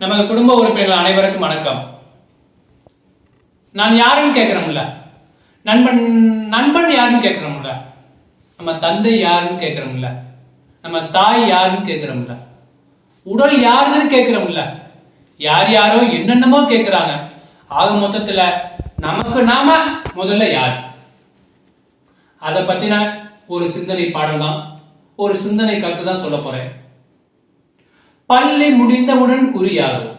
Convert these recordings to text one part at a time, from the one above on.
நமது குடும்ப உறுப்பினர்கள் அனைவருக்கும் வணக்கம். நான் யாருன்னு கேட்குறோம்ல? நண்பன் நண்பன் யாருன்னு கேட்குறோம்ல? நம்ம தந்தை யாருன்னு கேட்குறோம்ல? நம்ம தாய் யாருன்னு கேட்குறோம்ல? உடல் யாருன்னு கேட்குறோம்ல? யார் யாரோ என்னென்னமோ கேட்குறாங்க. ஆக மொத்தத்தில் நமக்கு நாம முதல்ல யார்? அதை பற்றின ஒரு சிந்தனை பாடல் தான் ஒரு சிந்தனை கருத்து தான் சொல்ல போகிறேன் பள்ளி முடிந்தவுடன் குறியாகும்.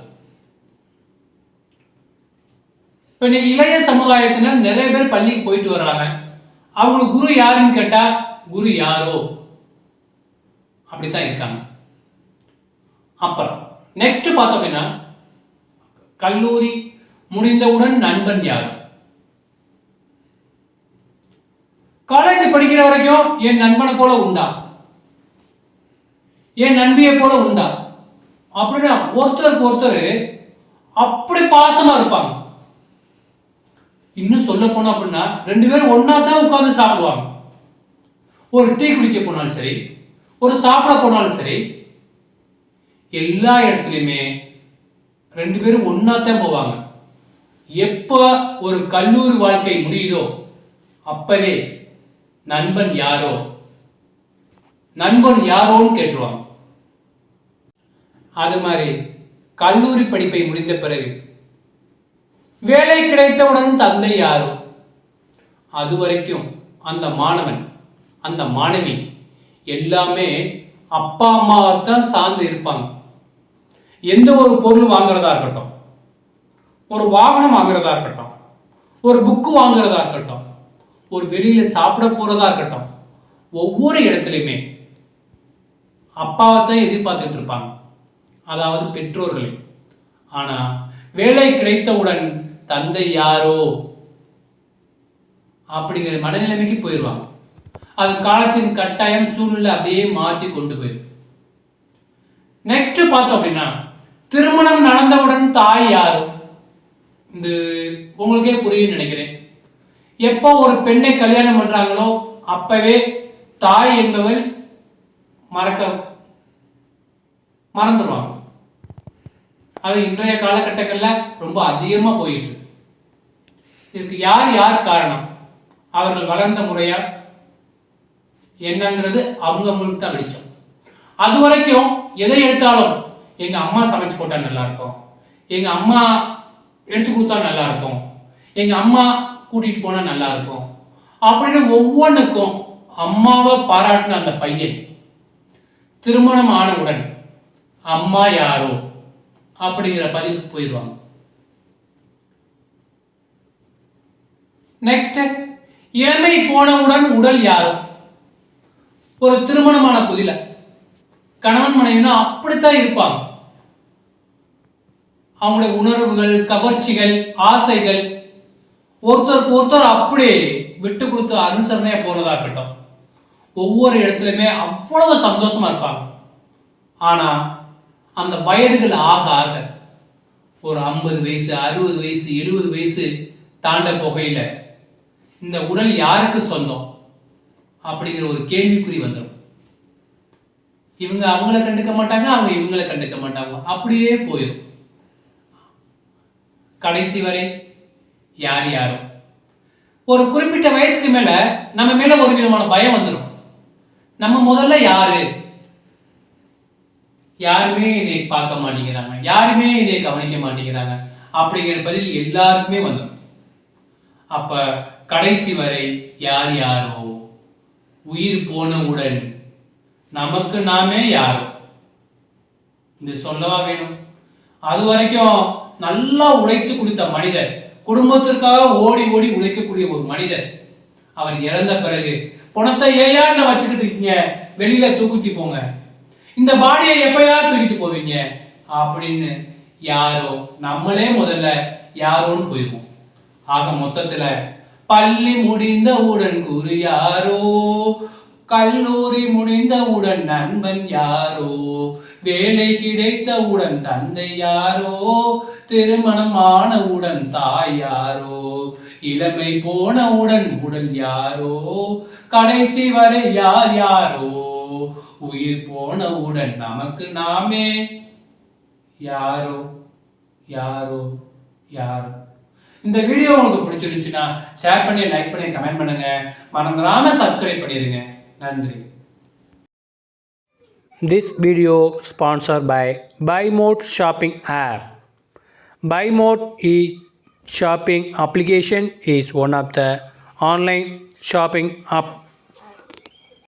இப்ப இன்னைக்கு இளைய சமுதாயத்தினர் நிறைய பேர் பள்ளிக்கு போயிட்டு வர்றாங்க. அவங்களுக்கு குரு யாருன்னு கேட்டா குரு யாரோ? அப்படித்தான் இருக்காங்க. அப்புறம் நெக்ஸ்ட் பார்த்தோம் அப்படின்னா கல்லூரி முடிந்தவுடன் நண்பன் யார்? காலேஜ் படிக்கிற வரைக்கும் என் நண்பனை போல உண்டா? என் நண்பியை போல உண்டா? அப்படின்னா ஒருத்தருக்கு ஒருத்தர் அப்படி பாசமா இருப்பாங்க. இன்னும் சொல்ல போனோம் அப்படின்னா ரெண்டு பேரும் ஒன்னா தான் உட்காந்து சாப்பிடுவாங்க. ஒரு டீ குடிக்க போனாலும் சரி ஒரு சாப்பிட போனாலும் சரி எல்லா இடத்துலையுமே ரெண்டு பேரும் ஒன்னா தான் போவாங்க. எப்போ ஒரு கல்லூரி வாழ்க்கை முடியுதோ அப்பவே நண்பன் யாரோ நண்பன் யாரோன்னு கேட்டுருவாங்க. அது மாதிரி கல்லூரி படிப்பை முடிந்த பிறகு வேலை கிடைத்தவுடன் தந்தை யாரோ? அது வரைக்கும் அந்த மாணவன் அந்த மாணவி எல்லாமே அப்பா அம்மாவை தான் சார்ந்து இருப்பாங்க. எந்த ஒரு பொருள் வாங்குறதா இருக்கட்டும் ஒரு வாகனம் வாங்குறதா இருக்கட்டும் ஒரு புக்கு வாங்குறதா இருக்கட்டும் ஒரு வெளியில சாப்பிட போறதா இருக்கட்டும் ஒவ்வொரு இடத்துலையுமே அப்பாவை தான் எதிர்பார்த்துட்டு இருப்பாங்க. அதாவது பெற்றோர்களே ஆனா வேலை கிடைத்தவுடன் தந்தை யாரோ அப்படிங்கிற மனநிலைமைக்கு போயிடுவாங்க. அது காலத்தின் கட்டாயம் சூழ்நிலை அப்படியே மாற்றி கொண்டு போயிடும். நெக்ஸ்ட் பார்த்தோம் அப்படின்னா திருமணம் நடந்தவுடன் தாய் யாரோ? இது உங்களுக்கே புரியும் நினைக்கிறேன். எப்போ ஒரு பெண்ணை கல்யாணம் பண்றாங்களோ அப்பவே தாய் என்பவள் மறக்க மறந்துடுவாங்க. அது இன்றைய காலகட்டங்களில் ரொம்ப அதிகமாக போயிட்டு இதுக்கு யார் யார் காரணம்? அவர்கள் வளர்ந்த முறையா? என்னங்கிறது அவங்க அவங்களுக்கு தான் வெளிச்சம் அது வரைக்கும் எதை எடுத்தாலும் எங்கள் அம்மா சமைச்சு போட்டால் நல்லாயிருக்கும் எங்கள் அம்மா எடுத்து கொடுத்தா நல்லா இருக்கும். அம்மா கூட்டிகிட்டு போனால் நல்லா இருக்கும். அப்படின்னு ஒவ்வொன்றுக்கும் அம்மாவை பாராட்டின அந்த பையன். திருமணம் ஆனவுடன் அம்மா யாரோ? அப்படிங்கிற பதிலுக்கு போயிடுவாங்க. நெக்ஸ்ட் இளமை போனவுடன் உடல் யாரோ? ஒரு திருமணமான புதில. கணவன் மனைவினா அப்படித்தான் இருப்பாங்க. அவங்களுடைய உணர்வுகள் கவர்ச்சிகள் ஆசைகள் ஒருத்தருக்கு ஒருத்தர் அப்படி விட்டு கொடுத்து அனுசரணையா போனதா இருக்கட்டும். ஒவ்வொரு இடத்துலையுமே அவ்வளவு சந்தோஷமா இருப்பாங்க. ஆனா அந்த வயதுகள் ஆக ஆக ஒரு ஐம்பது வயசு அறுபது வயசு எழுபது வயசு தாண்ட புகையில் இந்த உடல் யாருக்கு சொந்தம்? அப்படிங்கிற ஒரு கேள்விக்குறி வந்துடும். இவங்க அவங்கள கண்டுக்க மாட்டாங்க அவங்க இவங்கள கண்டுக்க மாட்டாங்க. அப்படியே போயிடும். கடைசி வரை யார் யாரும். ஒரு குறிப்பிட்ட வயசுக்கு மேல நம்ம மேல ஒரு விதமான பயம் வந்துடும். நம்ம முதல்ல யாரு? யாருமே இதை பார்க்க மாட்டேங்கிறாங்க. யாருமே இதை கவனிக்க மாட்டேங்கிறாங்க. அப்படிங்கிற பதில் எல்லாருக்குமே வந்துடும் அப்ப கடைசி வரை யார் யாரோ? உயிர் போனவுடன் நமக்கு நாமே யாரோ? இது சொல்லவா வேணும்? அது வரைக்கும் நல்லா உழைத்து கொடுத்த மனிதர் குடும்பத்திற்காக ஓடி ஓடி உழைக்கக்கூடிய ஒரு மனிதர் அவர் இறந்த பிறகு பணத்தை ஏயா என்ன வச்சுக்கிட்டு இருக்கீங்க? வெளியில தூக்கிட்டு போங்க. இந்த பாடியை எப்பயா தூக்கிட்டு போவீங்க? அப்படின்னு யாரோ நம்மளே முதல்ல யாரோன்னு போயிருவோம். ஆக மொத்தத்துல பள்ளி முடிந்தவுடன் குரு யாரோ? கல்லூரி முடிந்தவுடன் நண்பன் யாரோ? வேலை கிடைத்தவுடன் தந்தை யாரோ? திருமணம் ஆனவுடன் தாய் யாரோ? இளமை போனவுடன் உடல் யாரோ? கடைசி வரை யார் யாரோ? உயிர் போனவுடன் நமக்கு நாமே யாரோ யாரோ யாரோ இந்த வீடியோ உங்களுக்கு பிடிச்சிருந்துச்சுன்னா ஷேர் பண்ணி லைக் பண்ணி கமெண்ட் பண்ணுங்க மறந்துடாம சப்ஸ்கிரைப் பண்ணிடுங்க நன்றி this video sponsor by by mode shopping app by mode e shopping application is one of the online shopping app